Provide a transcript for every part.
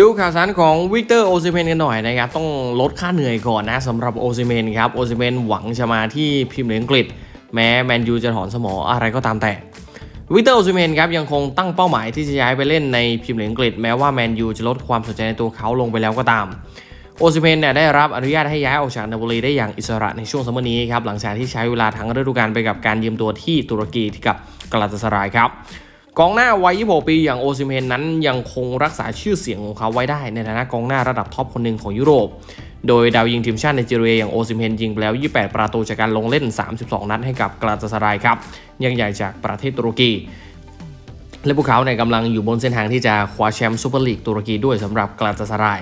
ดูข่าวสารของวิกเตอร์โอซิเมนกันหน่อยนะครับ ต้องลดค่าเหนื่อยก่อนนะสำหรับโอซิเมนครับโอซิเมนหวังจะมาที่พรีเมียร์ลีกอังกฤษ แม้แมนยูจะถอนสมออะไรก็ตามแต่วิกเตอร์โอซิเมนครับยังคงตั้งเป้าหมายที่จะย้ายไปเล่นในพรีเมียร์ลีกอังกฤษ แม้ว่าแมนยูจะลดความสนใจในตัวเขาลงไปแล้วก็ตามโอซิเมนเนี่ยได้รับอนุญาตให้ย้ายออกจากนาโปลีได้อย่างอิสระในช่วงซัมเมอร์นี้ครับหลังจากที่ใช้เวลาทั้งฤดูกาลไปกับการยืมตัวที่ตุรกีกับกาลาตาสรายครับ กองหน้าวัย 26 ปีอย่างโอซิเมนนั้นยังคงรักษาชื่อเสียงของเขาไว้ได้ในฐานะกองหน้าระดับท็อปคนหนึ่งของยุโรป โดยดาวยิงทีมชาติไนจีเรียอย่างโอซิเมนยิงไปแล้ว 28 ประตูจากการลงเล่น 32 นัดให้กับกาลาตาสรายครับ ยังใหญ่จากประเทศตุรกี และพวกเขาเนี่ยกำลังอยู่บนเส้นทางที่จะคว้าแชมป์ซูเปอร์ลีกตุรกีด้วยสำหรับกาลาตาสราย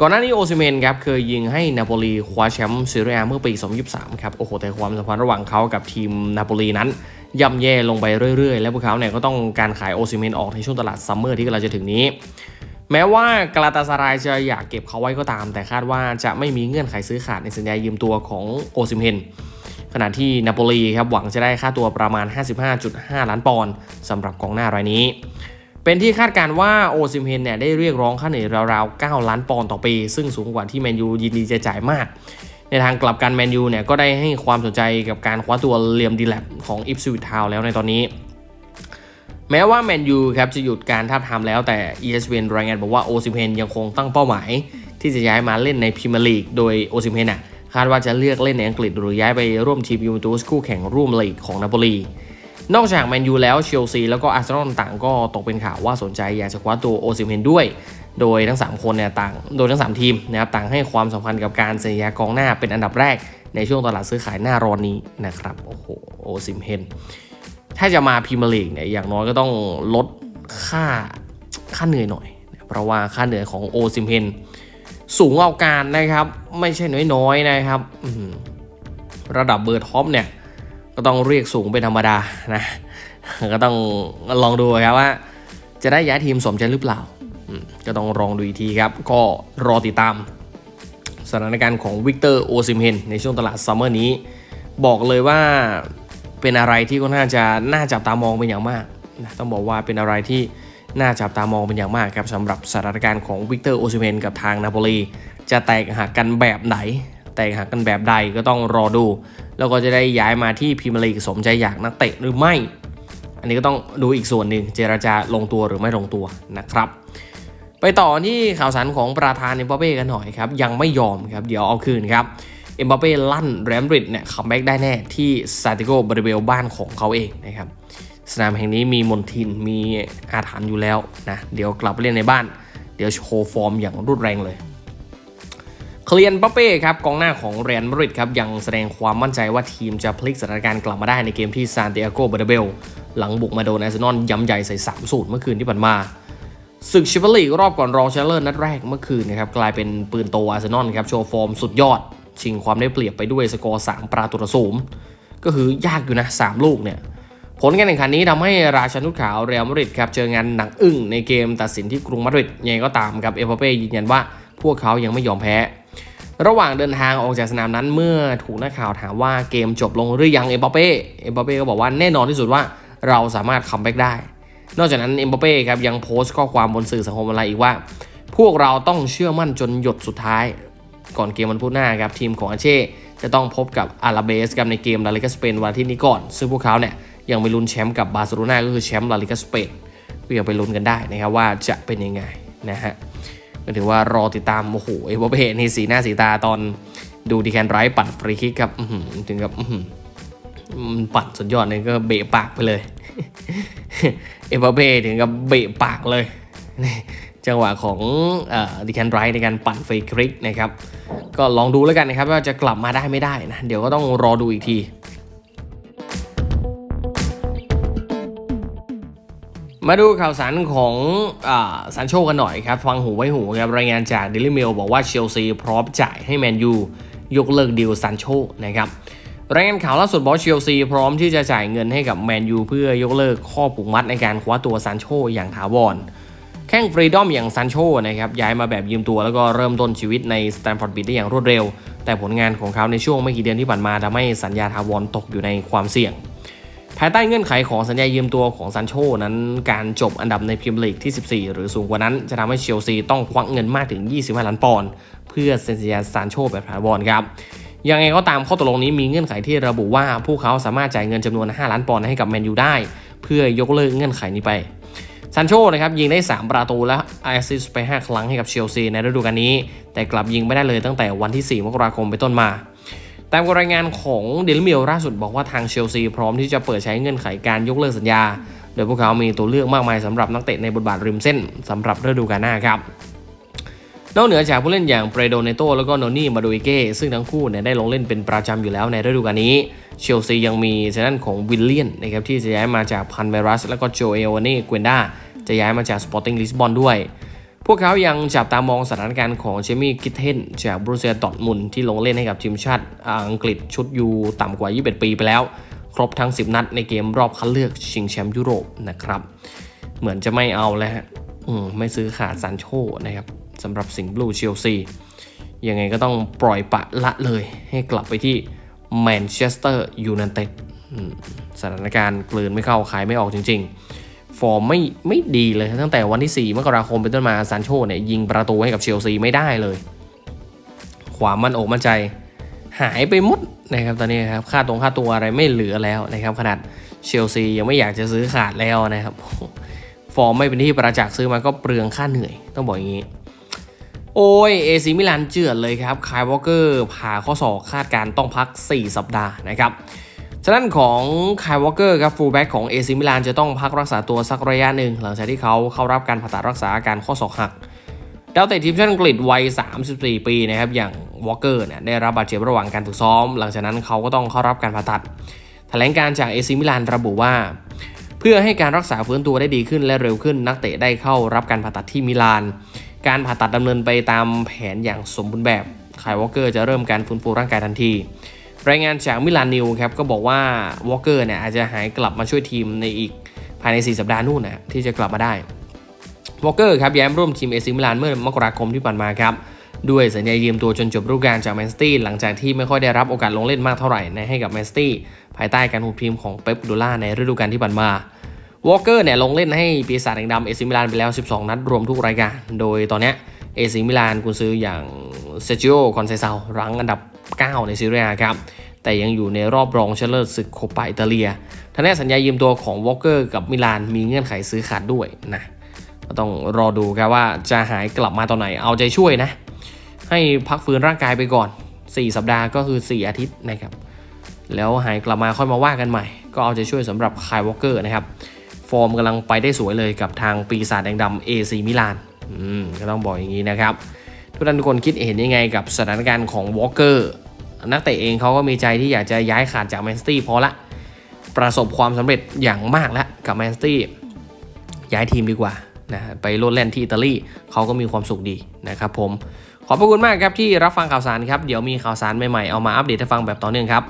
ก่อนหน้านี้โอซิเมนครับเคยยิงให้นาโปลีคว้าแชมป์ซีเรียเมื่อปี 2023 ครับ โอ้โหแต่ความสัมพันธ์ระหว่างเขากับทีมนาโปลีนั้น ย่ำแย่ลงไปเรื่อยๆ และพวกเขาเนี่ยก็ต้องการขายโอซิเมนออกในช่วงตลาดซัมเมอร์ที่กำลังจะถึงนี้ แม้ว่ากาลาตาสารายจะอยากเก็บเขาไว้ก็ตาม แต่คาดว่าจะไม่มีเงื่อนไขซื้อขาดในสัญญายืมตัวของโอซิเมนขณะที่นาโปลีครับหวังจะได้ค่าตัวประมาณ 55.5 ล้านปอนด์สำหรับกองหน้ารายนี้ เป็นที่คาดการว่าโอซิมเฮนเนี่ยได้เรียกร้องค่าเหนื่อยราวๆ 9 ล้านปอนด์ต่อปี ซึ่งสูงกว่าที่แมนยูยินดีจะจ่ายมาก ในทางกลับกันแมนยูเนี่ยก็ได้ให้ความสนใจกับการคว้าตัวเลียมดีแลบของอิฟซิวิททาวแล้วในตอนนี้ แม้ว่าแมนยูครับจะหยุดการท้าทามแล้วแต่ ESPN รายงานบอกว่าโอซิเพนยังคงตั้งเป้าหมาย ที่จะย้ายมาเล่นในพรีเมียร์ลีกโดยโอซิเพนอะคาดว่าจะเลือกเล่นในอังกฤษหรือย้ายไปร่วมทีมยูเวนตุสคู่แข่งร่วมลีกของนาโปลี นอกจากแมนยูแล้วเชลซีแล้วก็อาร์เซนอลต่างก็ตกเป็นข่าวว่าสนใจอยากจะคว้าตัวโอซิมเฮนด้วย โดยทั้ง 3 คนเนี่ยต่างโดยทั้ง 3 ทีมนะครับต่างให้ความสำคัญกับการเซ็นสัญญากองหน้าเป็นอันดับแรกในช่วงตลาดซื้อขายหน้าร้อนนี้นะครับโอ้โหโอซิมเฮนถ้าจะมาพรีเมียร์ลีกเนี่ยอย่างน้อยก็ต้องลดค่าค่าเหนื่อยหน่อยเพราะว่าค่าเหนื่อยของโอซิมเฮนสูงเอาการนะครับ ไม่ใช่น้อยๆนะครับ ระดับเบอร์ท็อปเนี่ย ก็ต้องเรียกสูงเป็นธรรมดานะ ก็ต้องลองดูครับว่า จะได้ย้ายทีมสมใจหรือเปล่า ก็ต้องลองดูอีกทีครับ ก็รอติดตาม สถานการณ์ของวิกเตอร์โอซิมเฮนในช่วงตลาดซัมเมอร์นี้ บอกเลยว่าเป็นอะไรที่ก็น่าจะน่าจับตามองเป็นอย่างมากนะต้องบอกว่าเป็นอะไรที่น่าจับตามองเป็นอย่างมากครับสำหรับสถานการณ์ของวิกเตอร์โอซิมเฮนกับทางนาโปลีจะแตกหักกันแบบไหน แตกหักกันแบบใดก็ต้องรอดู แล้วก็จะได้ย้ายมาที่พรีเมียร์ลีกสมใจอยากนักเตะหรือไม่ อันนี้ก็ต้องดูอีกส่วนหนึ่งเจราจาลงตัวหรือไม่ลงตัวนะครับ ไปต่อที่ข่าวสารของประธานเอ็มบัปเป้กันหน่อยครับยังไม่ยอมครับเดี๋ยวเอาคืนครับเอ็มบัปเป้ลั่นแรมบริดเนี่ยคัมแบ็กได้แน่ที่ซาติโกบริเวลบ้านของเขาเองนะครับสนามแห่งนี้มีมนทินมีอาถรรพ์อยู่แล้วนะเดี๋ยวกลับไปเล่นในบ้าน เดี๋ยวโชว์ฟอร์มอย่างรุนแรงเลย เคลียนบัปเป้ครับกองหน้าของเรอัลมาดริดครับยังแสดงความมั่นใจว่าทีมจะพลิกสถานการณ์กลับมาได้ในเกมที่ซานติอาโกเบอร์เบลหลังบุกมาโดนอาร์เซนอลย้ำใหญ่ใส่3สูตรเมื่อคืนที่ผ่านมาศึกชิปเปอร์ลีกรอบก่อนรองชนะเลิศนัดแรกเมื่อคืนนะครับกลายเป็นปืนโตอาร์เซนอลครับโชว์ฟอร์มสุดยอด ชิงความได้เปรียบไปด้วยสกอร์3ประตูต่อศูนย์ก็คือยากอยู่นะ 3 ลูกเนี่ยผลการแข่งขันนี้ทำให้ราชานุขาวเรอัลมาดริดครับเจองานหนักอึ้งในเกมตัดสินที่กรุงมาดริดยังไงก็ตามครับเอเปเป้ยืนยันว่าพวกเขายังไม่ยอมแพ้ ระหว่างเดินทางออกจากสนามนั้นเมื่อถูกนักข่าวถามว่าเกมจบลงหรือยังเอ็มบัปเป้เอ็มบัปเป้ก็บอกว่าแน่นอนที่สุดว่าเราสามารถคัมแบ็กได้ นอกจากนั้นเอ็มบัปเป้ครับยังโพสต์ข้อความบนสื่อสังคมออนไลน์อีกว่า พวกเราต้องเชื่อมั่นจนหยดสุดท้าย ก่อนเกมวันพุธหน้าครับทีมของอาเช่จะต้องพบกับอาราเบสครับในเกมลาลิกาสเปนวันที่นี้ก่อน ซึ่งพวกเขาเนี่ยยังไม่ลุ้นแชมป์กับบาร์เซโลนาก็คือแชมป์ลาลิกาสเปนก็ยังไปลุ้นกันได้นะครับว่าจะเป็นยังไงนะฮะ ก็ถือว่ารอติดตาม โอ้โหเอเวอร์เบนี่สีหน้าสีตาตอนดูดีแคนไรท์ปั่นฟรีคิกครับถึงกับปั่นสุดยอดเลยก็เบะปากไปเลย เอเวอร์เบถึงกับเบะปากเลยนี่จังหวะของดีแคนไรท์ในการปั่นฟรีคิกนะครับ ก็ลองดูแล้วกันนะครับ ว่าจะกลับมาได้ไม่ได้นะ เดี๋ยวก็ต้องรอดูอีกที มาดูข่าวสารของอซานโชกันหน่อยครับ ฟังหูไว้หูครับ รายงานจาก Daily Mail บอกว่าเชลซีพร้อมจ่ายให้แมนยูยกเลิกดีลซานโชนะครับรายงานข่าวล่าสุดบอกเชลซีพร้อมที่จะจ่ายเงินให้กับแมนยูเพื่อยกเลิกข้อผูกมัดในการคว้าตัวซานโชอย่างถาวรแข้งฟรีดอมอย่างซานโชนะครับย้ายมาแบบยืมตัวแล้วก็เริ่มต้นชีวิตในสแตนฟอร์ดบิดได้อย่างรวดเร็ว แต่ผลงานของเขาในช่วงไม่กี่เดือนที่ผ่านมาทำให้สัญญาถาวรตกอยู่ในความเสี่ยง ภายใต้เงื่อนไขของสัญญายืมตัวของซันโชนั้นการจบอันดับในพรีเมียร์ลีกที่ 14 หรือสูงกว่านั้น จะทำให้เชลซีต้องควักเงินมากถึง 25 ล้านปอนด์เพื่อเซ็นสัญญาซานโชแบบถาวรครับยังไงก็ตามข้อตกลงนี้มีเงื่อนไขที่ระบุว่าพวกเขาสามารถจ่ายเงินจำนวน 5 ล้านปอนด์ให้กับแมนยูได้ เพื่อยกเลิกเงื่อนไขนี้ไปซานโชนะครับยิงได้ 3 ประตูและแอสซิสไป 5 ครั้งให้กับเชลซีในฤดูกาลนี้ แต่กลับยิงไม่ได้เลยตั้งแต่วันที่ 4 มกราคมไปนต้นมาามรายงานของเดลิมิลล่าสุดบอกว่าทางเชลซีพร้อมที่จะเปิดใช้เงื่อนไขการยกเลิกสัญญา โดยพวกเขามีตัวเลือกมากมายสำหรับนักเตะในบทบาทริมเส้นสำหรับฤดูกาลหน้าครับนอกเหนือจากผู้เล่นอย่างเปรโดเนโตแล้วก็โนนี่มาดูอิเก้ซึ่งทั้งคู่เนี่ยได้ลงเล่นเป็นประจำอยู่แล้วในฤดูกาลนี้ เชลซียังมีทางด้านของวิลเลียนนะครับที่จะย้ายมาจากพันเมรัสแล้วก็โจเอลเน่เกวนดาจะย้ายมาจากสปอร์ติ้งลิสบอนด้วย พวกเขายังจับตามองสถานการณ์ของเจมี่กิทเทนจากบรูเซียดอทมุนที่ลงเล่นให้กับทีมชาติอังกฤษชุดยูต่ำกว่า 21 ปีไปแล้ว ครบทั้ง 10 นัดในเกมรอบคัดเลือกชิงแชมป์ยุโรปนะครับ เหมือนจะไม่เอาแล้วฮะไม่ซื้อขาดซานโชนะครับสำหรับสิงห์บลูเชลซียังไงก็ต้องปล่อยปะละเลยให้กลับไปที่แมนเชสเตอร์ยูไนเต็ดสถานการณ์กลืนไม่เข้าขายไม่ออกจริง ๆ ฟอร์มไม่ไม่ดีเลยตั้งแต่วันที่ 4 มกราคมเป็นต้นมาซานโชเนี่ยยิงประตูให้กับเชลซีไม่ได้เลย ความมั่นอกมั่นใจ หายไปหมดนะครับตอนนี้ครับค่าตรงค่าตัวอะไรไม่เหลือแล้วนะครับขนาดเชลซียังไม่อยากจะซื้อขาดแล้วนะครับ ฟอร์มไม่เป็นที่ประจักษ์ซื้อมาก็เปลืองค่าเหนื่อย ต้องบอกอย่างนี้ โอ้ยเอซิมิลานเจือดเลยครับคายวอลเกอร์ผ่าข้อศอกคาดการต้องพัก 4 สัปดาห์นะครับ ฉะนั้นของคายวอลเกอร์ครับฟูลแบ็กของเอซิมิลานจะต้องพักรักษาตัวสักระยะหนึ่ง หลังจากที่เขาเข้ารับการผ่าตัดรักษาอาการข้อศอกหักดาวเตะทีมชาติอังกฤษวัย 34 ปีนะครับอย่างวอลเกอร์เนี่ยได้รับบาดเจ็บระหว่างการฝึกซ้อม หลังจากนั้นเขาก็ต้องเข้ารับการผ่าตัด แถลงการจากเอซิมิลานระบุว่า เพื่อให้การรักษาฟื้นตัวได้ดีขึ้นและเร็วขึ้น นักเตะได้เข้ารับการผ่าตัดที่มิลาน การผ่าตัดดำเนินไปตามแผนอย่างสมบูรณ์แบบคายวอลเกอร์จะเริ่มการฟื้นฟูร่างกายทันที รายงานจากมิลานนิวครับก็บอกว่าวอลเกอร์เนี่ยอาจจะหายกลับมาช่วยทีมในอีกภายใน 4 สัปดาห์นู่นนะที่จะกลับมาได้วอลเกอร์ครับย้ายร่วมทีมเอซิมิลานเมื่อมกราคมที่ผ่านมาครับด้วยสัญญายืมตัวจนจบฤดูกาลจากแมนซิตี้หลังจากที่ไม่ค่อยได้รับโอกาสลงเล่นมากเท่าไหร่ในให้กับแมนซิตี้ภายใต้การคุมทีมของเป๊ปกูล่าในฤดูกาลที่ผ่านมาวอลเกอร์เนี่ยลงเล่นให้ปีศาจแดงดำเอซิมิลานไปแล้ว 12 นัดรวมทุกรายการ โดยตอนนี้เอซิมิลานกุนซื้ออย่างเซจิโอคอนเซซารั้งอันดับ 9 ในซีเรียครับแต่ยังอยู่ในรอบรองชนะเลิศศึกโคปาอิตาเลียทั้งนี้สัญญายืมตัวของวอลเกอร์กับมิลานมีเงื่อนไขซื้อขาดด้วยนะก็ต้องรอดูครับว่าจะหายกลับมาตอนไหนเอาใจช่วยนะ ให้พักฟื้นร่างกายไปก่อน 4 สัปดาห์ก็คือ 4 อาทิตย์นะครับ แล้วหายกลับมาค่อยมาว่ากันใหม่ ก็เอาใจช่วยสำหรับคายวอลเกอร์นะครับ ฟอร์มกำลังไปได้สวยเลยกับทางปีศาจแดงดำเอซีมิลานอืมก็ต้องบอกอย่างนี้นะครับ ทุกท่านทุกคนคิดเห็นยังไงกับสถานการณ์ของวอลเกอร์ นักเตะเองเขาก็มีใจที่อยากจะย้ายขาดจากแมนซิตี้พอละ ประสบความสำเร็จอย่างมากแล้วกับแมนซิตี้ย้ายทีมดีกว่านะไปโลดแล่นที่อิตาลีเขาก็มีความสุขดีนะครับผม ขอบพระคุณมากครับที่รับฟังข่าวสารครับ เดี๋ยวมีข่าวสารใหม่ๆ เอามาอัปเดตให้ฟังแบบต่อเนื่องครับ